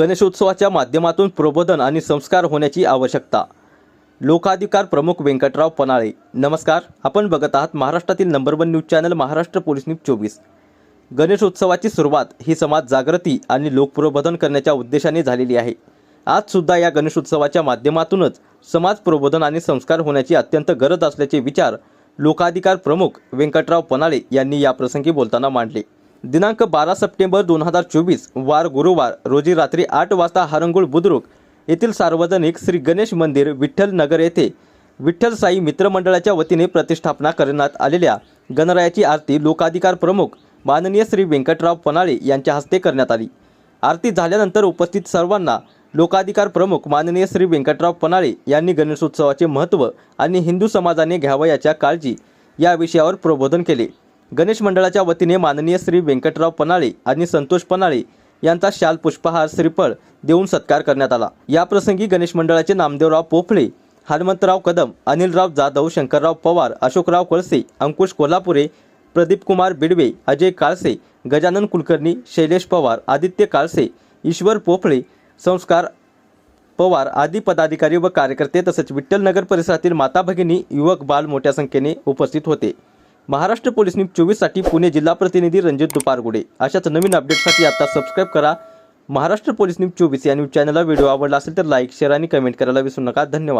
गणेशोत्सवाच्या माध्यमातून प्रबोधन आणि संस्कार होण्याची आवश्यकता. लोकाधिकार प्रमुख व्यंकटराव पनाळे. नमस्कार. आपण बघत आहात महाराष्ट्रातील number one news channel Maharashtra police news चोवीस. गणेशोत्सवाची सुरुवात ही समाज जागृती आणि लोकप्रबोधन करण्याच्या उद्देशाने झालेली आहे. आज सुद्धा या गणेशोत्सवाच्या माध्यमातूनच समाज प्रबोधन आणि संस्कार होण्याची अत्यंत गरज असल्याचे विचार लोकाधिकार प्रमुख व्यंकटराव पनाळे यांनी या प्रसंगी बोलताना मांडले. दिनांक बारा सप्टेंबर दोन हजार चोवीस वार गुरुवार रोजी रात्री आठ वाजता हरंगुळ बुद्रुक येथील सार्वजनिक श्री गणेश मंदिर विठ्ठल नगर येथे विठ्ठल साई मित्रमंडळाच्या वतीने प्रतिष्ठापना करण्यात आलेल्या गणरायाची आरती लोकाधिकार प्रमुख माननीय श्री व्यंकटराव पनाळे यांच्या हस्ते करण्यात आली. आरती झाल्यानंतर उपस्थित सर्वांना लोकाधिकार प्रमुख माननीय श्री व्यंकटराव पनाळे यांनी गणेशोत्सवाचे महत्त्व आणि हिंदू समाजाने घ्यावयाच्या काळजी या विषयावर प्रबोधन केले. गणेश मंडळाच्या वतीने माननीय श्री व्यंकटराव पनाळे आणि संतोष पनाळे यांचा शाल पुष्पहार श्रीफळ देऊन सत्कार करण्यात आला. याप्रसंगी गणेश मंडळाचे नामदेवराव पोफळे हनुमंतराव कदम अनिलराव जाधव शंकरराव पवार अशोकराव कळसे अंकुश कोल्हापुरे प्रदीपकुमार बिडवे अजय काळसे गजानन कुलकर्णी शैलेश पवार आदित्य काळसे ईश्वर पोफळे संस्कार पवार आदी पदाधिकारी व कार्यकर्ते तसेच विठ्ठल नगर परिसरातील माता भगिनी युवक बाल मोठ्या संख्येने उपस्थित होते. महाराष्ट्र पोलीस न्यूज चोवीससाठी पुणे जिल्हा प्रतिनिधी रणजित दुपारगुडे. अशाच नवीन अपडेटसाठी आता सबस्क्राईब करा. महाराष्ट्र पोलीस न्यूज चोवीस या न्यूज चॅनलला व्हिडिओ आवडला असेल तर लाईक शेअर आणि कमेंट करायला विसरू नका. धन्यवाद.